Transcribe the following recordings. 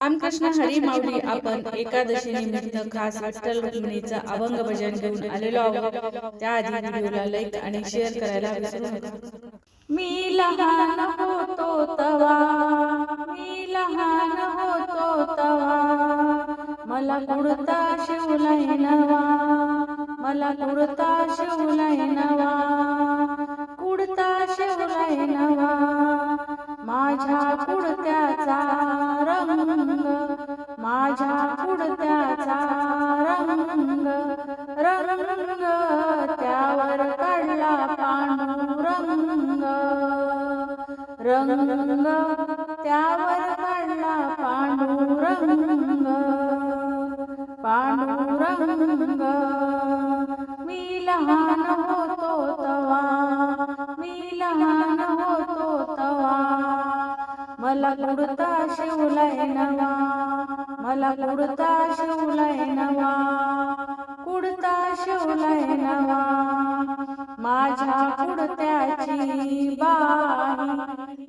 रामकृष्ण हरी माऊली आपण एकादशी निमित्त खास विठ्ठल रुक्मिणीचा अभंग भजन घेऊन आलेलो आहोत. त्याआधी व्हिडिओला लाईक आणि शेअर करायला विसरू नका. मी लहान होतो तवा. मी लहान होतो तवा. मला कुडता शिवलाय नवा मला कुडता शिवलाय नवा कुडता शिवलाय नवा माझ्या कुडत्याचा रंग माझ्या कुडत्याचा रंग रंग त्यावर काढला पांडुरंग रंग. त्यावर काढला पांडुरंग पांडुरंग मी लहान होतो तवा मी लहान होतो मला कुडता शिवलाय नवा. मला कुडता शिवलाय नवा. कुडता शिवलाय नवा. माझ्या कुडत्याची बाई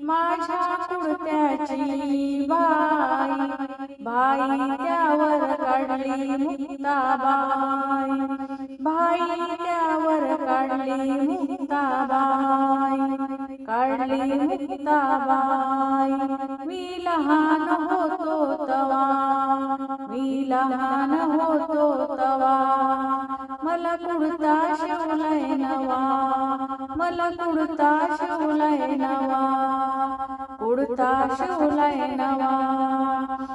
माझ्या कुडत्याची बाई. बाई त्यावर काढली मुक्ताबाई बाई. त्यावर काढली मुक्ताबाई काढली मुक्ताबाई मी लहान होतो तवा मी लहान होतो तवा. मला कुडता शिवलाय नवा मला कुडता शिवलाय नवा कुडता शिवलाय नवा.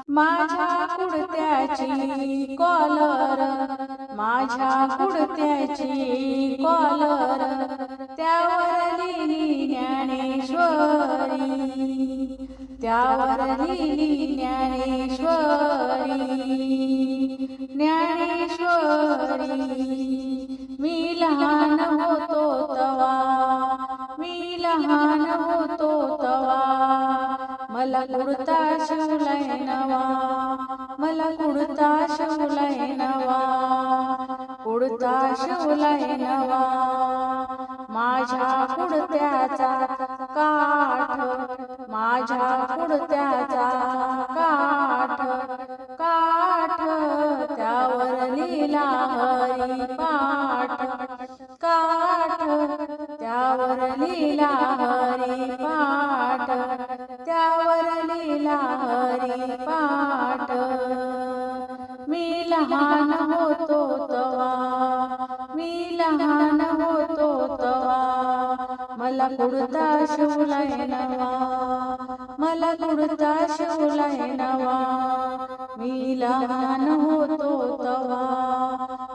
माझ्या कुडत्याची कॉलर माझ्या कुडत्याची कॉलर त्यावर लिहिली ज्ञानेश्वरी त्यावर लिहिली ज्ञानेश्वरी ज्ञानेश्वरी मी लहान होतो तवा मी लहान होतो तवा मला कुडता शिवलाय नवा मला कुडता शिवलाय नवा कुडता शिवलाय नवा माझ्या कुडत्याचा काठ माझ्या कुडत्याचा काठ काठ त्यावर लीला हरी पाठ काठ त्यावर लीला हरी पाठ त्यावर लीला हरी पाठ मी लहान होतो तवा मी लहान होतो तवा. मला कुडता शिवलाय नवा मला कुडता शिवलाय नवा. मी लहान होतो तवा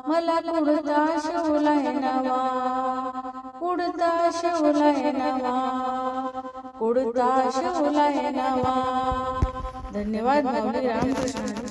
मला कुडता शिवलाय नवा. कुडता शिवलाय नवा. उडता कुडता हे नवा. धन्यवाद माऊली रामकृष्ण.